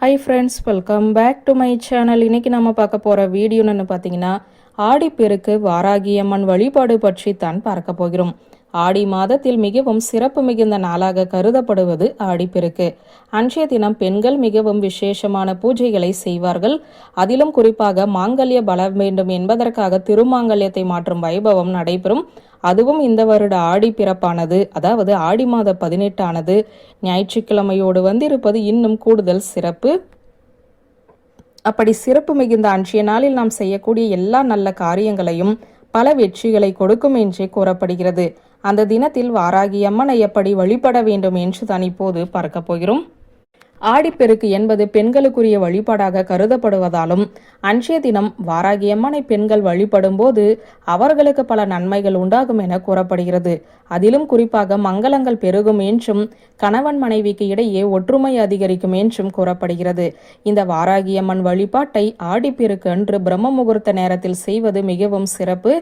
Hi friends welcome back to my channel இன்னைக்கு நம்ம பார்க்க போகிற வீடியோன்னு பார்த்தீங்கன்னா ஆடிப்பெருக்கு வாராகியம்மன் வழிபாடு பற்றி தான் பார்க்க போகிறோம். ஆடி மாதத்தில் மிகவும் சிறப்பு மிகுந்த நாளாக கருதப்படுவது ஆடிப்பெருக்கு. அன்றைய தினம் பெண்கள் மிகவும் விசேஷமான பூஜைகளை செய்வார்கள். அதிலும் குறிப்பாக மாங்கல்ய பலம் வேண்டும் என்பதற்காக திருமாங்கல்யத்தை மாற்றும் வைபவம் நடைபெறும். அதுவும் இந்த வருட ஆடி பிறப்பானது. அதாவது ஆடி மாத பதினெட்டானது. ஞாயிற்றுக்கிழமையோடு வந்திருப்பது இன்னும் கூடுதல் சிறப்பு. அப்படி சிறப்பு மிகுந்த அன்றைய நாளில் நாம் செய்யக்கூடிய எல்லா நல்ல காரியங்களையும் பல வெற்றிகளை கொடுக்கும் என்றே கூறப்படுகிறது. அந்த தினத்தில் வாராகி அம்மனை எப்படி வழிபட வேண்டும் என்று தான் இப்போது பார்க்க போகிறோம். ஆடிப்பெருக்கு என்பது பெண்களுக்குரிய வழிபாடாக கருதப்படுவதாலும் அன்றைய தினம் வாராகியம்மனை பெண்கள் வழிபடும் போது அவர்களுக்கு பல நன்மைகள் உண்டாகும் என கூறப்படுகிறது. அதிலும் குறிப்பாக மங்களங்கள் பெருகும் என்றும் கணவன் மனைவிக்கு இடையே ஒற்றுமை அதிகரிக்கும் என்றும் கூறப்படுகிறது. இந்த வாராகியம்மன் வழிபாட்டை ஆடிப்பெருக்கு அன்று பிரம்ம முகூர்த்த நேரத்தில் செய்வது மிகவும் சிறப்பு.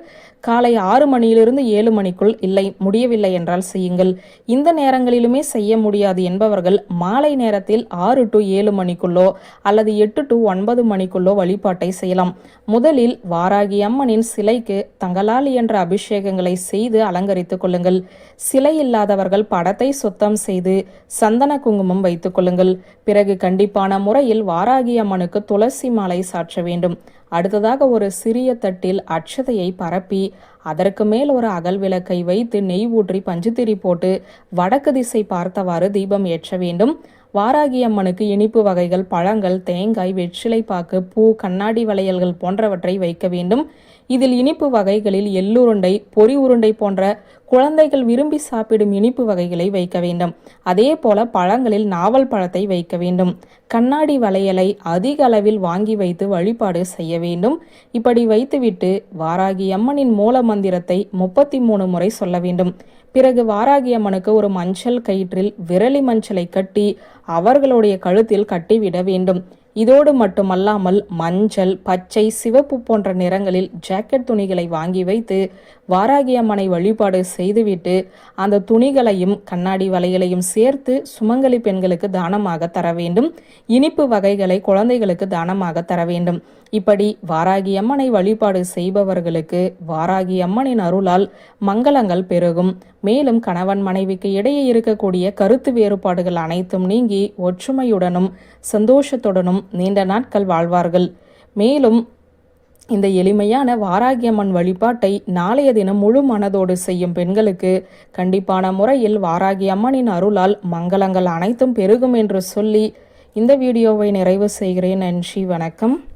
காலை ஆறு மணியிலிருந்து ஏழு மணிக்குள் இல்லை முடியவில்லை என்றால் செய்யுங்கள். இந்த நேரங்களிலுமே செய்ய முடியாது என்பவர்கள் மாலை நேரத்தில் ஆறு டு ஏழு மணிக்குள்ளோ அல்லது எட்டு டு ஒன்பது மணிக்குள்ளோ வழிபாட்டை செய்யலாம். முதலில் வாராகி அம்மனின் சிலைக்கு தங்களால் என்ற அபிஷேகங்களை செய்து அலங்கரித்துக் கொள்ளுங்கள். சிலை இல்லாதவர்கள் படத்தை சுத்தம் செய்து சந்தன குங்குமம் வைத்துக் கொள்ளுங்கள். பிறகு கண்டிப்பான முறையில் வாராகி அம்மனுக்கு துளசி மாலை சாற்ற வேண்டும். அடுத்ததாக ஒரு சிறிய தட்டில் அட்சதையை பரப்பி அதற்கு மேல் ஒரு அகல் விளக்கை வைத்து நெய் ஊற்றி பஞ்சுத்திரி போட்டு வடக்கு திசை பார்த்தவாறு தீபம் ஏற்ற வேண்டும். வாராகி அம்மனுக்கு இனிப்பு வகைகள் பழங்கள் தேங்காய் வெற்றிலை பாக்கு பூ கண்ணாடி வளையல்கள் போன்றவற்றை வைக்க வேண்டும். இதில் இனிப்பு வகைகளில் எள்ளுருண்டை பொறி உருண்டை போன்ற குழந்தைகள் விரும்பி சாப்பிடும் இனிப்பு வகைகளை வைக்க வேண்டும். அதே போல பழங்களில் நாவல் பழத்தை வைக்க வேண்டும். கண்ணாடி வளையலை அதிக அளவில் வாங்கி வைத்து வழிபாடு செய்ய வேண்டும். இப்படி வைத்துவிட்டு வாராகி அம்மனின் மூல மந்திரத்தை முப்பத்தி மூணு முறை சொல்ல வேண்டும். பிறகு வாராகி அம்மனுக்கு ஒரு மஞ்சள் கயிற்றில் விரலி மஞ்சளை கட்டி அவர்களுடைய கழுத்தில் கட்டிவிட வேண்டும். இதோடு மட்டுமல்லாமல் மஞ்சள் பச்சை சிவப்பு போன்ற நிறங்களில் ஜாக்கெட் துணிகளை வாங்கி வைத்து வாராகி அம்மனை வழிபாடு செய்துவிட்டு அந்த துணிகளையும் கண்ணாடி வலைகளையும் சேர்த்து சுமங்கலி பெண்களுக்கு தானமாக தர வேண்டும். இனிப்பு வகைகளை குழந்தைகளுக்கு தானமாக தர வேண்டும். இப்படி வாராகி அம்மனை வழிபாடு செய்பவர்களுக்கு வாராகி அம்மனின் அருளால் மங்களங்கள் பெருகும். மேலும் கணவன் மனைவிக்கு இடையே இருக்கக்கூடிய கருத்து வேறுபாடுகள் அனைத்தும் நீங்கி ஒற்றுமையுடனும் சந்தோஷத்துடனும் நீண்ட நாட்கள் வாழ்வார்கள். மேலும் இந்த எளிமையான வாராகியம்மன் வழிபாட்டை நாளைய தினம் முழு மனதோடு செய்யும் பெண்களுக்கு கண்டிப்பான முறையில் வாராகி அம்மனின் அருளால் மங்களங்கள் அனைத்தும் பெருகும் என்று சொல்லி இந்த வீடியோவை நிறைவு செய்கிறேன். நன்றி வணக்கம்.